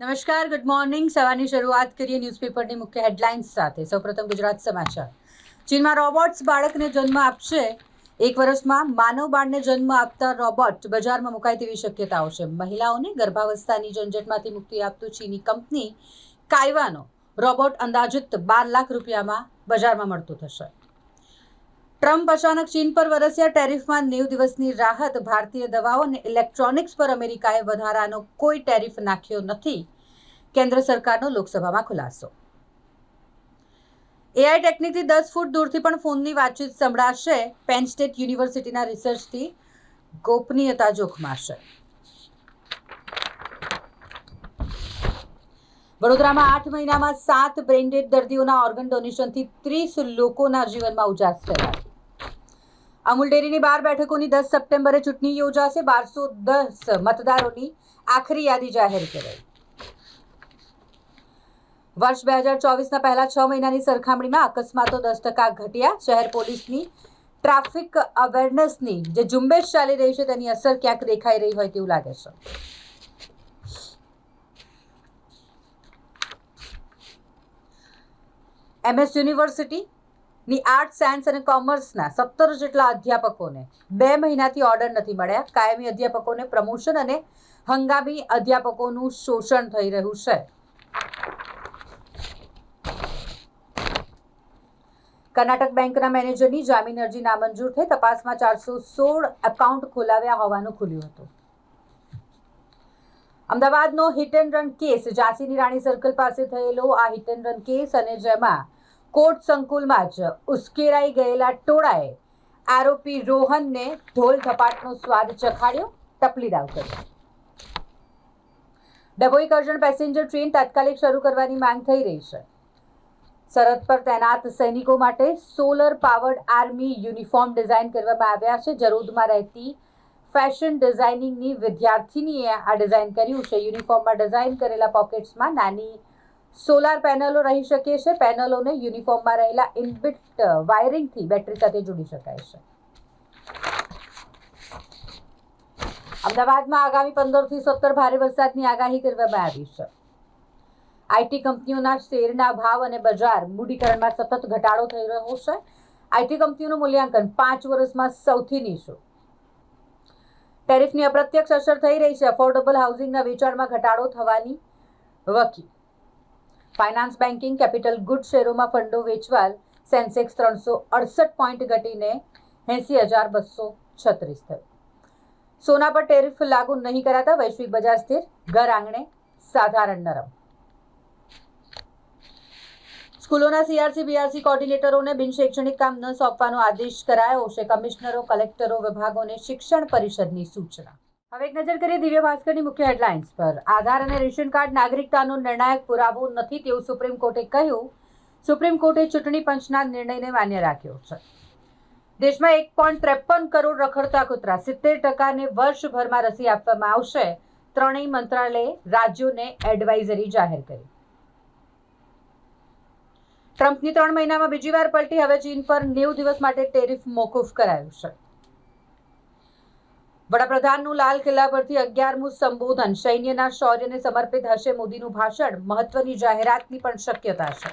નમસ્કાર good morning સવારની શરૂઆત કરીએ ન્યૂઝપેપરની મુખ્ય હેડલાઇન્સ સાથે. સૌપ્રથમ ગુજરાત સમાચાર. ચીનમાં રોબોટ્સ બાળકને જન્મ આપશે. એક વર્ષમાં માનવ બાળને જન્મ આપતા રોબોટ બજારમાં મુકાય તેવી શક્યતાઓ છે. મહિલાઓને ગર્ભાવસ્થાની ઝંઝટમાંથી મુક્તિ આપતું ચીની કંપની કાયવાનો રોબોટ અંદાજિત બાર લાખ રૂપિયામાં બજારમાં મળતું થશે. ટ્રમ્પ અચાનક ચીન પર વરસ્યા ટેરિફમાં નેવ દિવસની રાહત, ભારતીય દવાઓ અને ઇલેક્ટ્રોનિક્સ પર અમેરિકાએ વધારાનો કોઈ ટેરિફ નાખ્યો નથી. કેન્દ્ર સરકારનો લોકસભામાં ખુલાસો. એઆઈ ટેકનિકથી દસ ફૂટ દૂરથી પણ ફોનની વાતચીત સંભળાશે. પેન સ્ટેટ યુનિવર્સિટીના રિસર્ચથી ગોપનીયતા જોખમાશે. વડોદરામાં આઠ મહિનામાં સાત બ્રેન્ડેડ દર્દીઓના ઓર્ગન ડોનેશનથી ત્રીસ લોકોના જીવનમાં ઉજાસ ફેલાય. અમૂલ ડેરીની બાર બેઠકોની દસ સપ્ટેમ્બરે ચૂંટણી યોજાશે. બારસો દસ મતદારોની આખરી યાદી જાહેર કરાઈ. વર્ષ બે હજાર ચોવીસના પહેલા છ મહિનાની સરખામણીમાં અકસ્માતો દસ ટકા ઘટ્યા. શહેર પોલીસની ટ્રાફિક અવેરનેસની જે ઝુંબેશ ચાલી રહી છે તેની અસર ક્યાંક દેખાઈ રહી હોય તેવું લાગે છે. એમએસ યુનિવર્સિટીની આર્ટ, સાયન્સ અને કોમર્સના સત્તર જેટલા અધ્યાપકોને બે મહિનાથી ઓર્ડર નથી મળ્યા. કાયમી અધ્યાપકોને પ્રમોશન અને હંગામી અધ્યાપકોનું શોષણ થઈ રહ્યું છે. કર્ણાટક બેંકના મેનેજરની જામીન અરજી નામંજૂર થઈ. તપાસમાં ચારસો સોળ એકાઉન્ટ ખોલાવ્યા હોવાનું ખુલ્યું હતું. અમદાવાદનો હિટ એન્ડ રન કેસ ઝાંસીની રાણી સર્કલ પાસે થયેલો આ હિટ એન્ડ રન કેસ અને જેમાં કોર્ટ સંકુલમાં જ ઉશ્કેરાઈ ગયેલા ટોળાએ આરોપી રોહનને ઢોલ ધપાટનો સ્વાદ ચખાડ્યો ટપલી દાવ કર્યો ડભોઈ કરજણ પેસેન્જર ટ્રેન તાત્કાલિક શરૂ કરવાની માંગ થઈ રહી છે. સરહદ પર તૈનાત સૈનિકો માટે solar powered army uniform design કરવામાં આવ્યા છે. જરોદમાં રહેતી ફેશન ડિઝાઇનિંગની વિદ્યાર્થીનીએ આ ડિઝાઇન કર્યું છે. યુનિફોર્મમાં ડિઝાઇન કરેલા પોકેટ્સમાં નાની સોલાર પેનલો રહી શકે છે. પેનલોને યુનિફોર્મમાં રહેલા ઇનબિટ વાયરિંગથી બેટરી સાથે જોડી શકાય છે. અમદાવાદમાં આગામી પંદરથી સત્તર ભારે વરસાદની આગાહી કરવામાં આવી છે. આઈટી કંપનીઓના શેરના ભાવ અને બજાર મૂડીકરણમાં સતત ઘટાડો થઈ રહ્યો છે. આઈટી કંપનીઓનું મૂલ્યાંકન પાંચ વર્ષમાં સૌથી નીચું. ટેરિફની અપ્રત્યક્ષ અસર થઈ રહી છે. અફોર્ડેબલ હાઉસિંગના વેચાણમાં ઘટાડો થવાની વકી. ફાઇનાન્સ બેન્કિંગ કેપિટલ ગુડ શેરોમાં ફંડો વેચવાલ સેન્સેક્સ ત્રણસો અડસઠ પોઈન્ટ ઘટીને એંસી હજાર બસો છત્રીસ થયું. સોના પર ટેરિફ લાગુ નહીં કરાતા વૈશ્વિક બજાર સ્થિર, ઘર આંગણે સાધારણ નરમ. સ્કૂલોના સીઆરસી બીઆરસી કોર્ડિનેટરોને બિન શૈક્ષણિક કામ ન સોંપવાનો આદેશ કરાયો. છે કમિશનરો, કલેક્ટરો, વિભાગોને શિક્ષણ પરિષદની સૂચના. હવે એક નજર કરીએ દિવ્ય ભાસ્કરની મુખ્ય હેડલાઇન્સ પર. આધાર અને રેશન કાર્ડ નાગરિકતાનો નિર્ણાયક પુરાવો નથી તેવું સુપ્રીમ કોર્ટે કહ્યું. સુપ્રીમ કોર્ટે ચૂંટણી પંચના નિર્ણયને માન્ય રાખ્યો છે. દેશમાં એક પોઈન્ટ ત્રેપન કરોડ રખડતા કૂતરા. સિત્તેર ટકાને વર્ષભરમાં રસી આપવામાં આવશે. ત્રણેય મંત્રાલયે રાજ્યોને એડવાઇઝરી જાહેર કરી. ટ્રમ્પની ત્રણ મહિનામાં બીજી વાર પલટી. હવે ચીન પર નેવું દિવસ માટે ટેરિફ મોકૂફ કરાયું છે. વડાપ્રધાનનું લાલ કિલ્લા પરથી અગિયારમું સંબોધન. સૈન્યના શૌર્યને સમર્પિત હશે મોદીનું ભાષણ. મહત્વની જાહેરાતની પણ શક્યતા છે.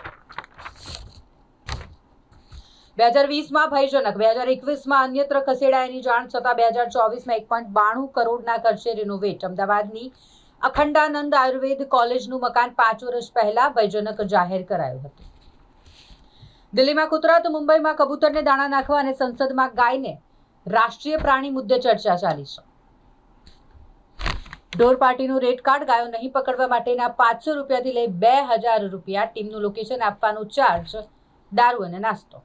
બે હજાર વીસમાં ભયજનક. બે હજાર એકવીસમાં અન્યત્ર ખસેડાયાની જાણ છતાં બે હજાર ચોવીસમાં એક પોઈન્ટ બાણું કરોડના ખર્ચે રિનોવેટ અમદાવાદની અખંડાનંદ આયુર્વેદ કોલેજનું મકાન પાંચ વર્ષ પહેલા ભયજનક જાહેર કરાયું હતું. દિલ્હીમાં કૂતરા તો મુંબઈમાં કબૂતરને દાણા નાખવા અને સંસદમાં ગાયને રાષ્ટ્રીય પ્રાણી મુદ્દે ચર્ચા ચાલી છે ઢોર પાર્ટીનું રેડ કાર્ડ ગાયો નહીં પકડવા માટેના પાંચસો રૂપિયાથી લઈ બે હજાર રૂપિયા ટીમનું લોકેશન આપવાનું ચાર્જ, દારૂ અને નાસ્તો.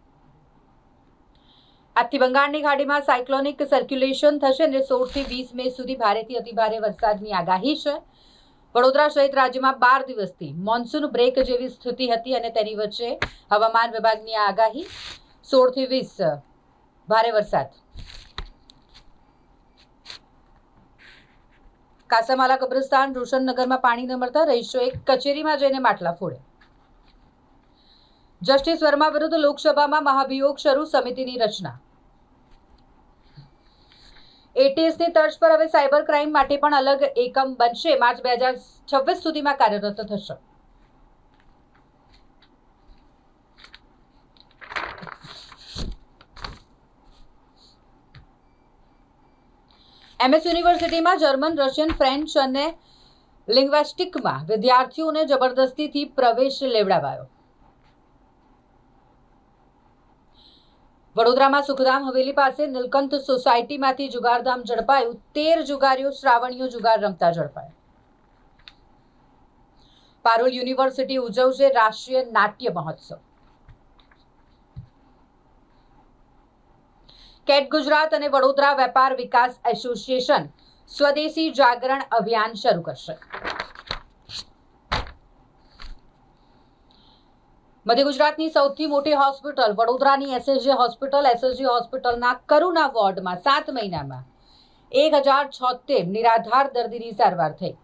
આજથી બંગાળની ખાડીમાં સાયક્લોનિક સર્ક્યુલેશન થશે અને સોળથી વીસ મે સુધી ભારેથી અતિભારે વરસાદની આગાહી છે. વડોદરા સહિત રાજ્યમાં બાર દિવસથી મોન્સૂન બ્રેક જેવી સ્થિતિ હતી અને તેની વચ્ચે હવામાન વિભાગની આગાહી સોળથી વીસ, ભારે વરસાદ. કાસામાલા કબ્રસ્તાન રોશનનગરમાં પાણી ન મળતા રહીશોએ કચેરીમાં જઈને માટલા ફોડે જસ્ટિસ વર્મા વિરુદ્ધ લોકસભામાં મહાભિયોગ શરૂ સમિતિની રચના. એટીએસની તર્જ પર હવે સાયબર ક્રાઇમ માટે પણ અલગ એકમ બનશે. માર્ચ બે હજાર છવ્વીસ સુધીમાં કાર્યરત થશે. એમએસ યુનિવર્સિટીમાં જર્મન રશિયન ફ્રેન્ચ અને લિંગ્વેસ્ટિકમાં વિદ્યાર્થીઓને જબરદસ્તીથી પ્રવેશ લેવડાવાયો. વડોદરામાં સુખધામ હવેલી પાસે નીલકંઠ સોસાયટીમાંથી જુગારધામ ઝડપાયું. તેર જુગારીઓ શ્રાવણીઓ જુગાર રમતા ઝડપાયા. પારોલ યુનિવર્સિટી ઉજવશે રાષ્ટ્રીય નાટ્ય મહોત્સવ. કેટ ગુજરાત અને વડોદરા વેપાર વિકાસ એસોસિએશન સ્વદેશી જાગરણ અભિયાન શરૂ કરશે. મધ્ય ગુજરાતની સૌથી મોટી હોસ્પિટલ, વડોદરાની એસએસજી હોસ્પિટલ એસએસજી હોસ્પિટલના કરુણા વોર્ડમાં સાત મહિનામાં એક હજાર છોતેર નિરાધાર દર્દીની સારવાર થઈ.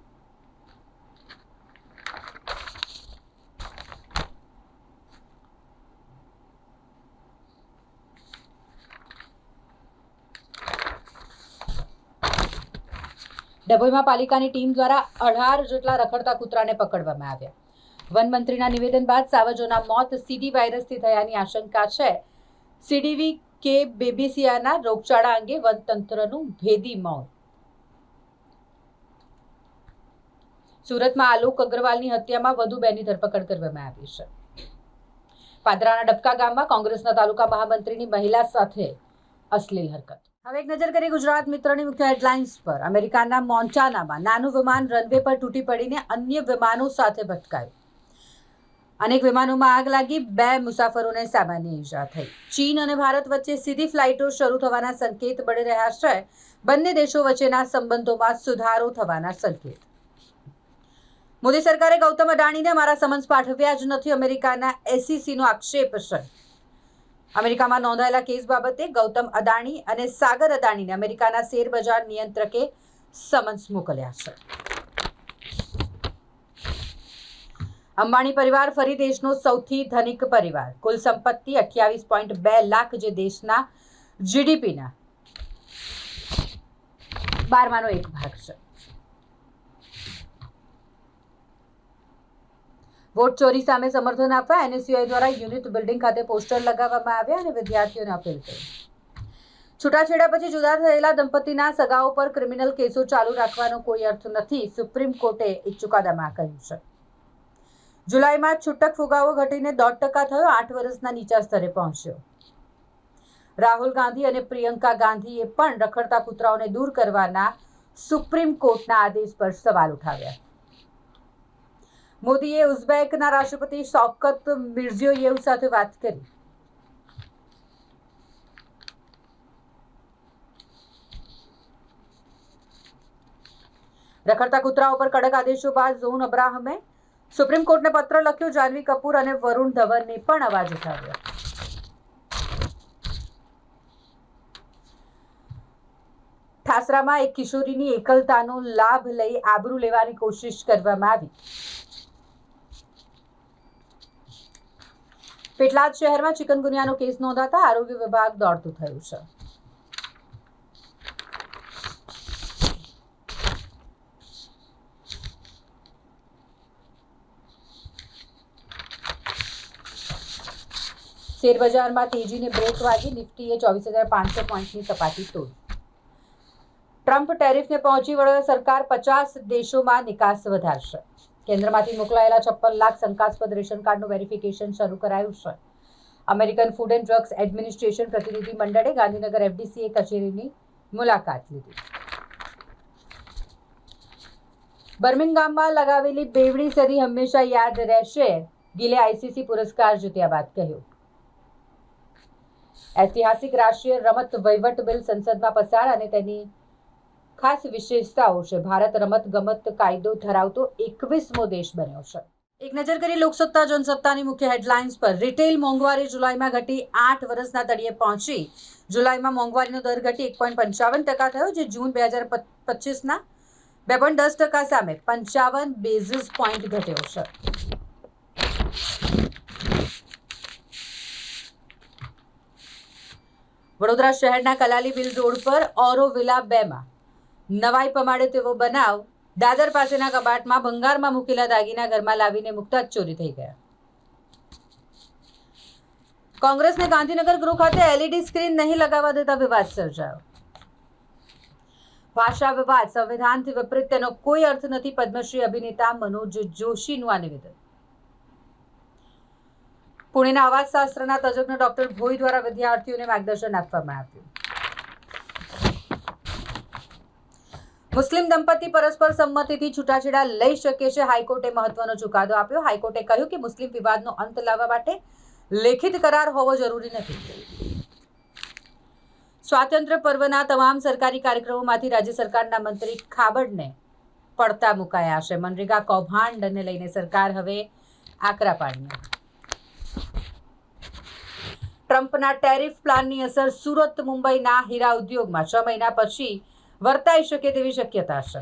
ડભોઈમાં પાલિકાની ટીમ દ્વારા અઢાર જેટલા રખડતા કૂતરાને પકડવામાં આવ્યા. વન મંત્રીના નિવેદન બાદ સાવજોના મોત સીડી વાયરસથી થયાની આશંકા છે. સીડીવી કે બેબીસિયાના રોગચાળા અંગે વનતંત્રનું ભેદી મૌન. સુરતમાં આલોક અગ્રવાલની હત્યામાં વધુ બેની ધરપકડ કરવામાં આવી છે. પાદરાના ડબકા ગામમાં કોંગ્રેસના તાલુકા મહામંત્રીની મહિલા સાથે અશ્લીલ હરકત. હવે એક નજર કરીએ ગુજરાત મિત્રની મુખ્ય હેડલાઇન્સ પર. અમેરિકાના મોન્ચાનામાં નાનું વિમાન રનવે પર તૂટી પડીને અન્ય વિમાનો સાથે ભટકાયું. અનેક વિમાનોમાં આગ લાગી, બે મુસાફરોને સામાન્ય ઈજા થઈ. ચીન અને ભારત વચ્ચે સીધી ફ્લાઇટો શરૂ થવાના સંકેત મળી રહ્યા છે. બંને દેશો વચ્ચેના સંબંધોમાં સુધારો થવાના સંકેત. મોદી સરકારે ગૌતમ અડાણીને મારા સમન્સ પાઠવ્યા જ નથી. અમેરિકાના એસીસીનો આક્ષેપ છે. અમેરિકામાં નોંધાયેલા કેસ બાબતે ગૌતમ અદાણી અને સાગર અદાણીને અમેરિકાના શેરબજાર નિયંત્રકે સમન્સ મોકલ્યા છે. અંબાણી પરિવાર ફરી દેશનો સૌથી ધનિક પરિવાર. કુલ સંપત્તિ અઠ્યાવીસ પોઈન્ટ બે લાખ જે દેશના જીડીપીના બારમાનો એક ભાગ છે. વોટ ચોરી સામે સમર્થન આપવા એનએસયુઆઈ દ્વારા યુનિટ બિલ્ડિંગ ખાતે પોસ્ટર લગાવવામાં આવ્યા અને વિદ્યાર્થીઓને અપીલ કરી. છૂટાછેડા પછી જુદા થયેલા દંપતીના સગાઓ પર ક્રિમિનલ કેસો ચાલુ રાખવાનો કોઈ અર્થ નથી, સુપ્રીમ કોર્ટે એક ચુકાદામાં કહ્યું છે. જુલાઈમાં છૂટક ફુગાવો ઘટીને દોઢ ટકા થયો, આઠ વર્ષના નીચા સ્તરે પહોંચ્યો. રાહુલ ગાંધી અને પ્રિયંકા ગાંધીએ પણ રખડતા કૂતરાઓને દૂર કરવાના સુપ્રીમ કોર્ટના આદેશ પર સવાલ ઉઠાવ્યા. મોદીએ ઉઝબેકના રાષ્ટ્રપતિ શોકત મિર્ઝિયોયેવ સાથે વાત કરી. રખડતા કૂતરાઓ પર કડક આદેશો બાદ ઝોન અબ્રાહમે સુપ્રીમ કોર્ટને પત્ર લખ્યો. જાનવી કપૂર અને વરુણ ધવનને પણ અવાજ ઉઠાવ્યો. ઠાસરામાં એક કિશોરીની એકલતાનો લાભ લઈ આબરૂ લેવાની કોશિશ કરવામાં આવી. પેટલાદ શહેરમાં ચિકનગુનિયાનો કેસ નોંધાતા આરોગ્ય વિભાગ દોડતું થયું છે. શેરબજારમાં તેજીને બ્રેક વાગી નિફ્ટીએ ચોવીસ હજાર પાંચસો પોઈન્ટની સપાટી તોડી. ટ્રમ્પ ટેરિફને પહોંચી વળવા સરકાર પચાસ દેશોમાં નિકાસ વધારશે. કેન્દ્રમાંથી મોકલાયેલા છપ્પન લાખ શંકાસ્પદ રેશન કાર્ડનું વેરિફિકેશન શરૂ કરાયું છે. American food and drugs administration પ્રતિનિધિ મંડળે ગાંધીનગર એફડીસીએ કચેરીની મુલાકાત લીધી. બર્મિંગામમાં લગાવેલી બેવડી સદી હંમેશા યાદ રહેશે, ગિલે આઈસીસી પુરસ્કાર જીત્યા બાદ કહ્યું. ઐતિહાસિક રાષ્ટ્રીય રમત વહીવટ બિલ સંસદમાં પસાર અને તેની ખાસ વિશેષતાઓ છે. ભારત રમત ગમત કાયદો ધરાવતો એકવીસમો દેશ બન્યો છે. એક નજર કરી લોકસત્તા, જનસત્તાની મુખ્ય હેડલાઇન્સ પર. રિટેલ મોંઘવારી જુલાઈમાં ઘટી આઠ વર્ષના તળિયે પહોંચી. જુલાઈમાં મોંઘવારીનો દર ઘટી એક પોઈન્ટ પંચાવન ટકા થયો, જે જૂન બે હજાર પચીસના બે પોઈન્ટ દસ ટકા સામે પંચાવન બેઝિસ પોઈન્ટ ઘટ્યો છે. વડોદરા શહેરના કલાલી બિલ રોડ પર ઓરો વિલા બેમાં નવાઈ પમાડે તેવો બનાવ દાદર પાસેના કબાટમાં ભંગારમાં મૂકેલા દાગીના ઘરમાં લાવીને મૂકતા જ ચોરી થઈ ગયા. કોંગ્રેસને ગાંધીનગર ગૃહ ખાતે એલઈડી સ્ક્રીન નહીં લગાવવા દેતા વિવાદ સર્જાયો. ભાષા વિવાદ સંવિધાનથી વિપરીત તેનો કોઈ અર્થ નથી, પદ્મશ્રી અભિનેતા મનોજ જોશીનું આ નિવેદન. પુણેના અવાજશાસ્ત્રના તજજ્ઞ ડોક્ટર ભોઈ દ્વારા વિદ્યાર્થીઓને માર્ગદર્શન આપવામાં આવ્યું. મુસ્લિમ દંપતી પરસ્પર સંમતિથી છૂટાછેડા લઈ શકે છે. હાઈકોર્ટે મહત્વનો ચુકાદો આપ્યો. હાઈકોર્ટે કહ્યું કે મુસ્લિમ વિવાદનો અંત લાવવા માટે લેખિત કરાર હોવો જરૂરી નથી. સ્વાતંત્ર્ય પર્વના તમામ સરકારી કાર્યક્રમોમાંથી રાજ્ય સરકારના મંત્રી ખાબડને પડતા મુકાયા છે. મનરેગા કૌભાંડને લઈને સરકાર હવે આકરા પાડી ટ્રમ્પના ટેરિફ પ્લાનની અસર સુરત મુંબઈના હીરા ઉદ્યોગમાં છ મહિના પછી વર્તાઈ શકે તેવી શક્યતા છે.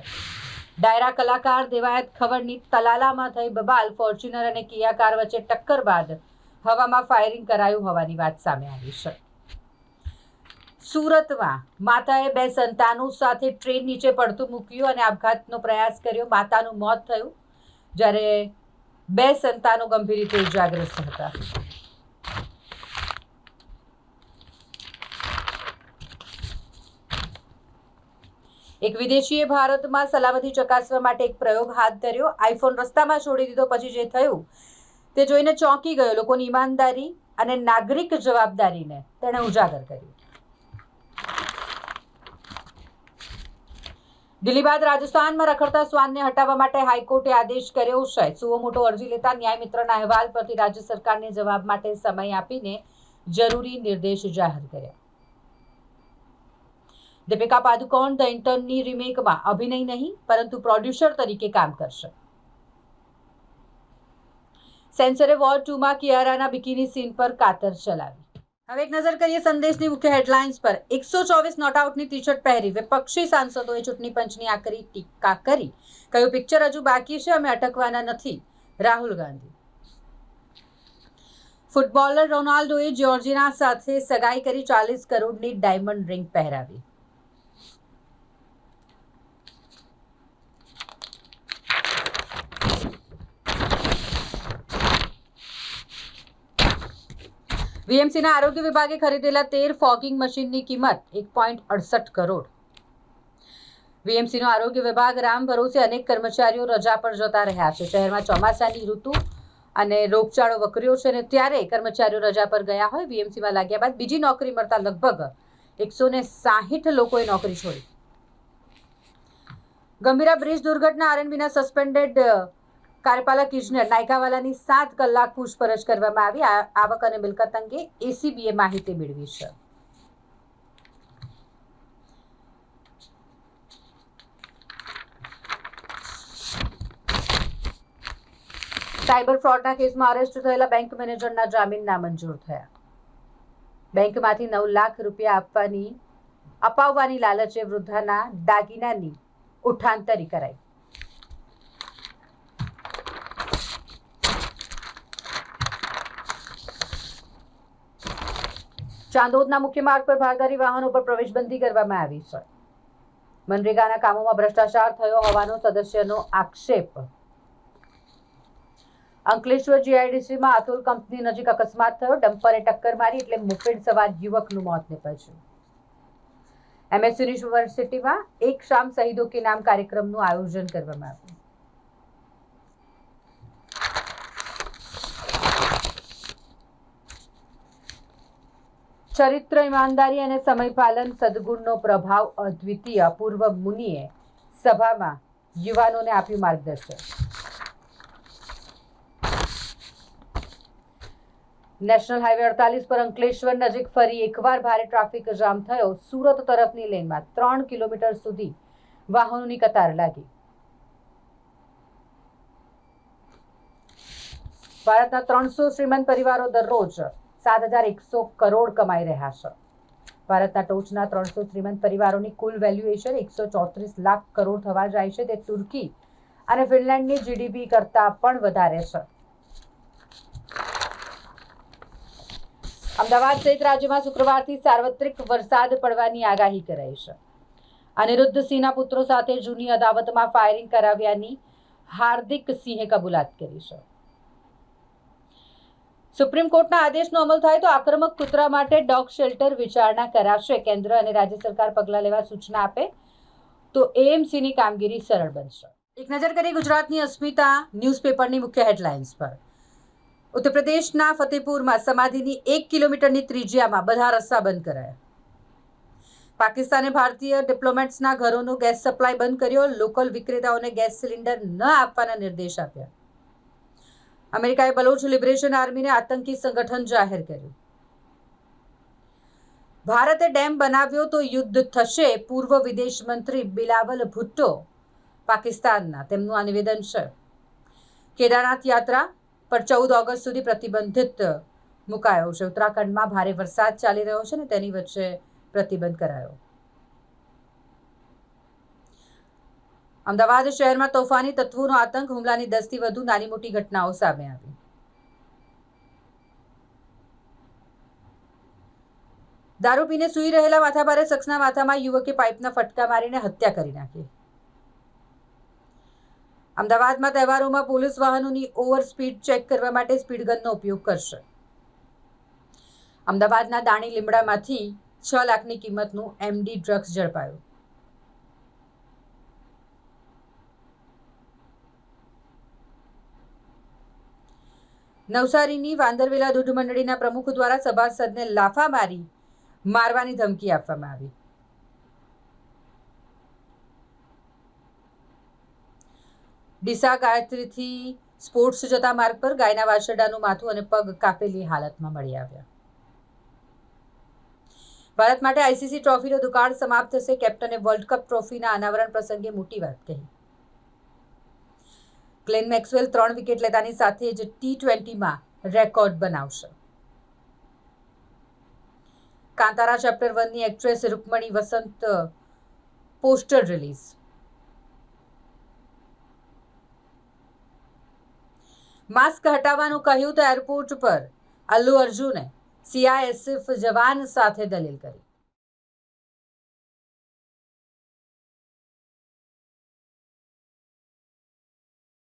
ડાયરા કલાકાર દેવાયત ખવડની તલાલામાં થઈ બબાલ, ફોર્ચ્યુનર અને કિયા કાર વચ્ચે ટક્કર બાદ હવામાં ફાયરિંગ કરાયું હોવાની વાત સામે આવી છે. સુરતમાં માતાએ બે સંતાનો સાથે ટ્રેન નીચે પડતું મૂક્યું અને આપઘાતનો પ્રયાસ કર્યો. માતાનું મોત થયું જ્યારે બે સંતાનો ગંભીર રીતે ઇજાગ્રસ્ત હતા. એક વિદેશીએ ભારતમાં સલામતી ચકાસવા માટે એક પ્રયોગ હાથ ધર્યો. આઈફોન રસ્તામાં છોડી દીધો. પછી જે થયું તે જોઈને ચોંકી ગયો. લોકોની ઈમાનદારી અને નાગરિક જવાબદારીને તેણે ઉજાગર કરી દિલ્હી બાદ રાજસ્થાનમાં રખડતા શ્વાનને હટાવવા માટે હાઈકોર્ટે આદેશ કર્યો છે. સુઓ મોટો અરજી લેતા ન્યાય મિત્રના અહેવાલ પરથી રાજ્ય સરકારને જવાબ માટે સમય આપીને જરૂરી નિર્દેશ જાહેર કર્યા. દીપિકા પાદુકોણ ધ ઇન્ટર્નની રિમેકમાં અભિનય નહીં, પરંતુ પ્રોડ્યુસર તરીકે કામ કરશે. સેન્સરે વોર ટુમાં કિયારાના બિકીની સીન પર કાતર ચલાવી. હવે એક નજર કરીએ સંદેશની મુખ્ય હેડલાઇન્સ પર. એકસો ચોવીસ નોટ આઉટની ટી શર્ટ પહેરી. વિપક્ષી સાંસદોએ ચૂંટણી પંચની આકરી ટીકા કરી. કયું પિક્ચર હજુ બાકી છે અમે અટકવાના નથી. રાહુલ ગાંધી. ફૂટબોલર રોનાલ્ડોએ જ્યોર્જિના સાથે સગાઈ કરી ચાલીસ કરોડની ડાયમંડ રિંગ પહેરાવી. વીએમસીના આરોગ્ય વિભાગે ખરીદેલા તેર ફોગિંગ મશીનની કિંમત એક પોઈન્ટ અડસઠ કરોડ. વીએમસીનો આરોગ્ય વિભાગ રામ ભરોસે અનેક કર્મચારીઓ રજા પર જતા રહ્યા છે. શહેરમાં ચોમાસાની ઋતુ અને રોગચાળો વકર્યો છે અને ત્યારે કર્મચારીઓ રજા પર ગયા હોય વીએમસીમાં લાગ્યા બાદ બીજી નોકરી મળતા લગભગ એકસો ને સાહીઠ લોકોએ નોકરી છોડી. ગંભીરા બ્રિજ દુર્ઘટના આરએનબીના સસ્પેન્ડેડ કાર્યપાલક ઇજનેર નાયકાવાલાની સાત કલાક પૂછપરછ કરવામાં આવી. આવક અને મિલકત અંગે એસીબીએ માહિતી મેળવી છે. સાયબર ફ્રોડના કેસમાં અરેસ્ટ થયેલા બેંક મેનેજરના જામીન નામંજૂર થયા. બેંકમાંથી નવ લાખ રૂપિયા આપવાની, અપાવવાની લાલચે વૃદ્ધાના દાગીનાની ઉઠાંતરી કરાઈ. ચાંદોદના મુખ્ય માર્ગ પર ભારદારી વાહનો પર પ્રવેશબંધી કરવામાં આવી છે. મનરેગાના કામોમાં ભ્રષ્ટાચાર થયો હોવાનો સદસ્યનો આક્ષેપ. અંકલેશ્વર જીઆઈડીસીમાં અતુલ કંપની નજીક અકસ્માત થયો. ડમ્પરે ટક્કર મારી એટલે મોપેડ સવાર યુવકનું મોત નીપજ્યું. એમએસ યુનિવર્સિટીમાં એક શામ શહીદો કે નામ કાર્યક્રમનું આયોજન કરવામાં આવ્યું. ચરિત્ર, ઈમાનદારી અને સમયપાલન સદગુણનો પ્રભાવ અદ્વિતીય પૂર્વ મુનિએ સભામાં યુવાનોને આપ્યું માર્ગદર્શન. નેશનલ હાઈવે અડતાલીસ પર અંકલેશ્વર નજીક ફરી એકવાર ભારે ટ્રાફિક જામ થયો. સુરત તરફની લેનમાં ત્રણ કિલોમીટર સુધી વાહનોની કતાર લાગી. ભારતના ત્રણસો શ્રીમંત પરિવારો દરરોજ સાત હજાર એકસો કરોડ કમાઈ રહ્યા છે. ભારતના ટોચના ત્રણસો શ્રીમંત પરિવારોની કુલ વેલ્યુએશન એકસો ચોત્રીસ લાખ કરોડ થવા જાય છે. તે તુર્કી અને ફિનલેન્ડની જીડીપી કરતાં પણ વધારે છે. અમદાવાદ સહિત રાજ્યમાં શુક્રવારથી સાર્વત્રિક વરસાદ પડવાની આગાહી કરાઈ છે. અનિરુદ્ધ સિંહના પુત્રો સાથે જૂની અદાવતમાં ફાયરિંગ કરાવ્યાની હાર્દિક સિંહે કબૂલાત કરી છે. સુપ્રીમ કોર્ટના આદેશનો અમલ થાય તો આક્રમક કૂતરા માટે ડોગ શેલ્ટર વિચારણા કરાશે કેન્દ્ર અને રાજ્ય સરકાર પગલાં લેવા સૂચના આપે તો એએમસીની કામગીરી સરળ બનશે. એક નજર કરીએ ગુજરાતની અસ્મિતા ન્યૂઝપેપરની મુખ્ય હેડલાઇન્સ પર. ઉત્તર પ્રદેશના ફતેપુરમાં સમાધિની એક કિલોમીટરની ત્રિજ્યામાં બધા રસ્તા બંધ કરાયા. પાકિસ્તાને ભારતીય ડિપ્લોમેટ્સના ઘરોનો ગેસ સપ્લાય બંધ કર્યો. લોકલ વિક્રેતાઓને ગેસ સિલિન્ડર ન આપવાના નિર્દેશ આપ્યા. અમેરિકાએ બલોચ લિબરેશન આર્મીને આતંકી સંગઠન જાહેર કર્યું. ભારતે ડેમ બનાવ્યો તો યુદ્ધ થશે, પૂર્વ વિદેશ મંત્રી બિલાવલ ભુટ્ટો પાકિસ્તાનના, તેમનું આ નિવેદન છે. કેદારનાથ યાત્રા પર ચૌદ ઓગસ્ટ સુધી પ્રતિબંધિત મુકાયો છે. ઉત્તરાખંડમાં ભારે વરસાદ ચાલી રહ્યો છે ને તેની વચ્ચે પ્રતિબંધ કરાયો. અમદાવાદ શહેરમાં તોફાની તત્વોનો આતંક, હુમલાની દસથી વધુ નાની મોટી ઘટનાઓ સામે આવી. દારૂ પીને સૂઈ રહેલા માથાભારે શખ્સના માથામાં યુવકે પાઇપના ફટકા મારીને હત્યા કરી નાખી. અમદાવાદમાં તહેવારોમાં પોલીસ વાહનોની ઓવર સ્પીડ ચેક કરવા માટે સ્પીડ ગનનો ઉપયોગ કરશે. અમદાવાદના દાણી લીમડામાંથી છ લાખની કિંમતનું એમડી ડ્રગ્સ ઝડપાયું. નવસારીની વાંદરવેલા દૂધ મંડળીના પ્રમુખ દ્વારા સભાસદને લાફા મારી મારવાની ધમકી આપવામાં આવી. ડીસા ગાયત્રીથી સ્પોર્ટ્સ જતા માર્ગ પર ગાયના વાછરડાનું માથું અને પગ કાપેલી હાલતમાં મળી આવ્યા. ભારત માટે આઈસીસી ટ્રોફીનો દુકાળ સમાપ્ત થશે. કેપ્ટને વર્લ્ડ કપ ટ્રોફીના અનાવરણ પ્રસંગે મોટી વાત કહી. ગ્લેન મેક્સવેલ ત્રણ વિકેટ લેતાની સાથે જ ટી ટ્વેન્ટીમાં રેકોર્ડ બનાવશે. કાંતારા ચેપ્ટર વનની actress Rukmini Vasanth poster release. Mask હટાવવાનું કહ્યું તો એરપોર્ટ પર. અલ્લુ અર્જુને સીઆઈએસએફ જવાન સાથે દલીલ કરી.